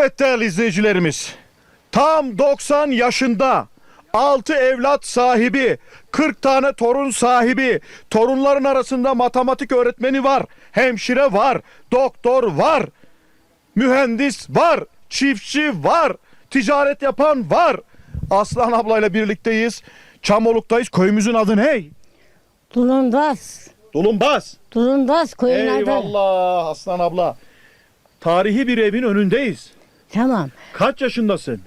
Evet değerli izleyicilerimiz. Tam 90 yaşında 6 evlat sahibi, 40 tane torun sahibi, torunların arasında matematik öğretmeni var, hemşire var, doktor var, mühendis var, çiftçi var, ticaret yapan var. Aslan ablayla birlikteyiz. Çamoluk'tayız. Köyümüzün adı ne? Tulundas. Dolumbaz. Tulundas köyün adı. Eyvallah Aslan abla. Tarihi bir evin önündeyiz. Tamam. Kaç yaşındasın?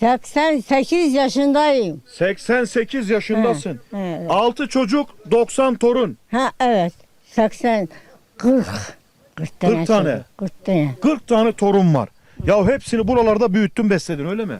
88 yaşındayım. 88 yaşındasın. Ha, evet. 6 çocuk, 90 torun. Ha evet. 80 40 40 tane. 40 tane. çocuk, 40 tane. 40 tane torun var. Ya hepsini buralarda büyüttün, besledin öyle mi?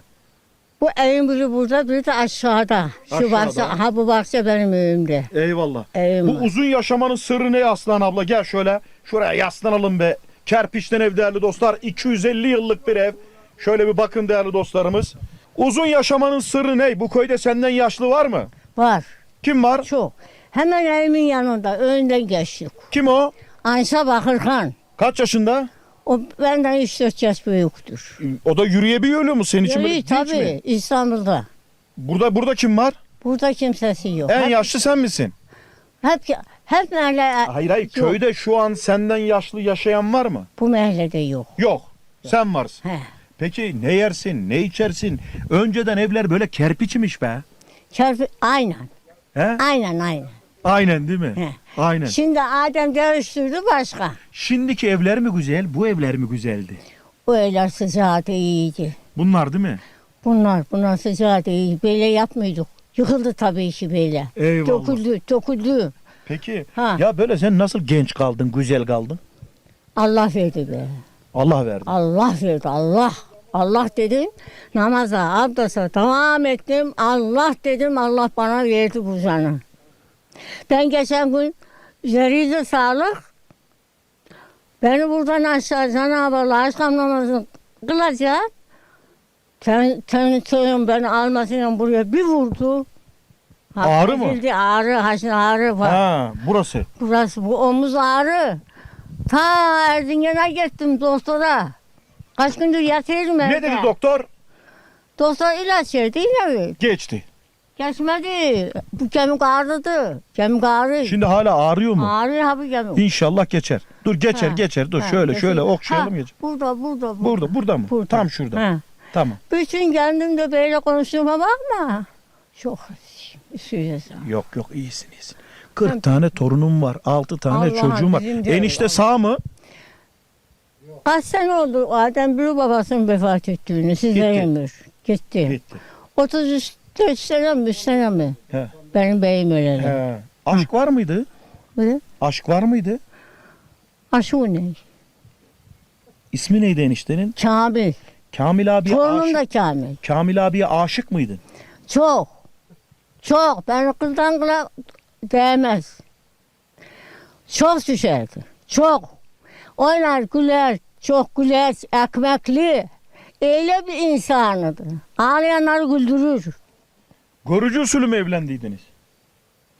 Bu evin biri burada, biri de aşağıda. Şu Aşağıda. bahçe, ha bu bahçe benim evimde. Eyvallah. Evim Bu var. uzun yaşamanın sırrı ne Aslan abla? Gel şöyle şuraya yaslanalım be. Kerpiçten ev değerli dostlar. 250 yıllık bir ev. Şöyle bir bakın değerli dostlarımız. Uzun yaşamanın sırrı ne? Bu köyde senden yaşlı var mı? Var. Kim var? Çok. Hemen evimin yanında önden geçtik. Kim o? Ayşe Bakırkan. Kaç yaşında? O benden 3-4 yaş büyüktür. O da yürüyebiliyor mu senin için? böyle Yürü dinç mi? tabii İstanbul'da. Burada burada kim var? Burada kimsesi yok. En yaşlı sen misin? Hep, hep mahalle, Hayır hayır Yok. köyde şu an senden yaşlı yaşayan var mı? bu mahallede yok. Yok. Sen varsın. He. Peki ne yersin, ne içersin? Önceden evler böyle kerpiçmiş be. Çarpı, aynen. He? Aynen aynen. Aynen değil mi? He. Aynen. Şimdi Adem değiştirdi başka. Şimdiki evler mi güzel, bu evler mi güzeldi? O evler sıcağı da iyiydi. Bunlar değil mi? Bunlar, bunlar sıcağı da iyi. Böyle yapmıyorduk. Yıkıldı tabii ki böyle. Eyvallah. Döküldü, döküldü. Peki Ha. ya böyle sen nasıl genç kaldın, güzel kaldın? Allah verdi be. Allah verdi. Allah verdi, Allah. Allah dedim, namaza, abdesta devam ettim. Allah dedim, Allah bana verdi bu canı. Ben geçen gün üzeriydi sağlık. Beni buradan aşağı Cenab-ı Allah aşkam namazını kılacak. Ten, ten, ten beni almasıyla buraya bir vurdu. Ağrı mı? ezildi, Ağrı, haşin ağrı var. Ha, burası. Burası bu omuz ağrı. Ta Erzincan'a gittim doktora. Kaç gündür yatıyorum Ne evde. dedi doktor? Doktor ilaç verdi yine? Geçti. Geçmedi. Bu kemik ağrıdı. Kemik ağrı. Şimdi hala ağrıyor mu? Ağrıyor ha bu kemik. İnşallah geçer. Dur geçer Ha, geçer. Dur ha, şöyle geçer. şöyle okşayalım Ha, geçer. Burada, burada, burada. Burada burada mı? Burada. Tam şurada. Ha. Tamam. Bütün kendim de böyle konuştuğuma bakma. Çok üzüyorsun. Yok yok iyisin iyisin. 40 tane torunum var. 6 tane Allah'ım, çocuğum var. bizim de Enişte sağ mı? Kaç sene oldu Adem bir babasının vefat ettiğini size Gitti. ömür. Gitti. Gitti. 34 sene mi 3 sene mi? He. Benim beyim öyle. He. Aşk var mıydı? Ne? Aşk var mıydı? Aşı ne? İsmi neydi eniştenin? Kamil. Kamil abiye Torunum aşık. da Kamil. Kamil abiye aşık mıydın? Çok. Çok. Ben kızdan kıla değmez. Çok düşerdi. Çok. Oynar güler. Çok güler. Ekmekli. Öyle bir insanıydı. Ağlayanları güldürür. Görücü usulü mü evlendiydiniz?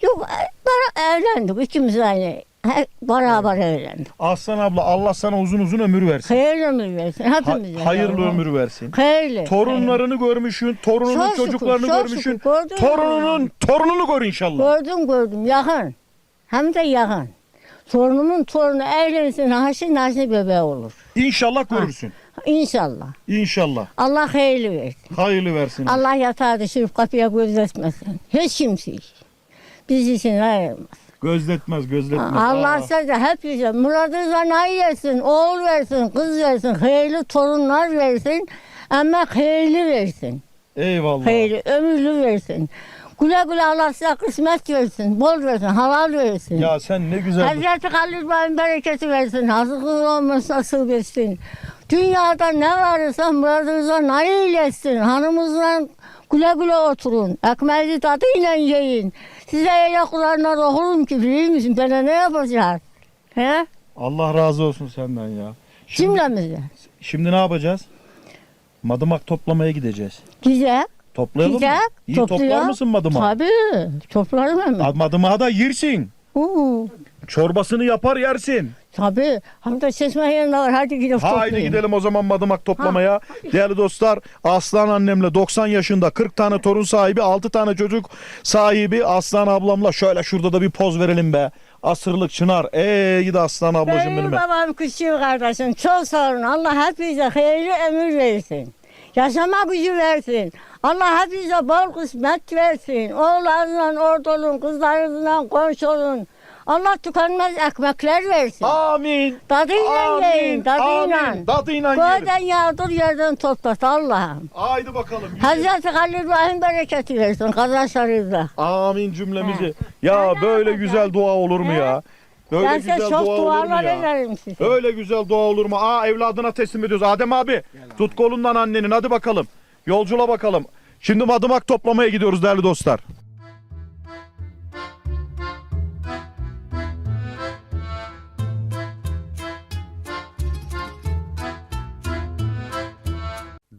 Yok bara evlendik. İkimiz aynı. He- Beraber evlendik. Aslan abla Allah sana uzun uzun ömür versin. Hayırlı ömür versin. Ha- Hepimize. hayırlı ömür versin. Hayırlı. Torunlarını görmüşsün, torununun Çok şükür, çocuklarını çok görmüşsün. şükür. Gördün mü? Torununun torununu gör inşallah. Gördüm gördüm yakın. Hem de yakın. Torunumun torunu evlensin haşin haşin bebeği olur. İnşallah görürsün. İnşallah. İnşallah. Allah hayırlı versin. Hayırlı versin. Allah yatağa düşürüp kapıya gözetmesin. Hiç kimseyi. Biz için ayırmaz. Gözletmez, gözletmez. Allah Aa. size hep bize muradınıza nay versin, oğul versin, kız versin, hayırlı torunlar versin. Ama hayırlı versin. Eyvallah. Hayırlı, ömürlü versin. Güle güle Allah size kısmet versin, bol versin, halal versin. Ya sen ne güzel. Hazreti Halil Bay'ın bereketi versin. Hazır olması nasip etsin. Dünyada ne varsa muradınıza nail etsin. Hanımızla güle güle oturun. Ekmeği tadıyla yiyin. Size kulağına okurum ki biliyor musun? Bana ne yapacak? He? Allah razı olsun senden ya. Şimdi, Cümlemize. şimdi ne yapacağız? Madımak toplamaya gideceğiz. Güzel. Toplayalım Güzel. mı? İyi toplar mısın madımağı? Tabii. Toplarım hemen. Madımağı da yersin. Oo. Çorbasını yapar yersin. Tabii. Hem de çeşme yerinde var. Hadi gidelim Haydi toplayalım. gidelim o zaman madımak toplamaya. Değerli dostlar Aslan annemle 90 yaşında 40 tane torun sahibi 6 tane çocuk sahibi Aslan ablamla şöyle şurada da bir poz verelim be. Asırlık çınar. Ey gidi Aslan ablacığım benim. Benim be. babam küçüğüm kardeşim. Çok sağ olun. Allah hepinize hayırlı ömür versin. Yaşama gücü versin. Allah hepinize bol kısmet versin. Oğullarından orada olun, kızlarınızdan komşu olun. Allah tükenmez ekmekler versin. Amin. Tadıyla Amin. yiyin, tadıyla. Amin. Tadıyla. Göğden yağdır, yerden toplat Allah'ım. Haydi bakalım. Hazreti Halil İbrahim bereketi versin kardeşlerimize. Amin cümlemizi. Ya böyle güzel dua olur mu ya? Böyle Ben güzel size dua çok olur mu dualar ya? ederim size. Öyle güzel dua olur mu? Aa evladına teslim ediyoruz. Adem abi tut kolundan annenin hadi bakalım. Yolcula bakalım. Şimdi madımak toplamaya gidiyoruz değerli dostlar.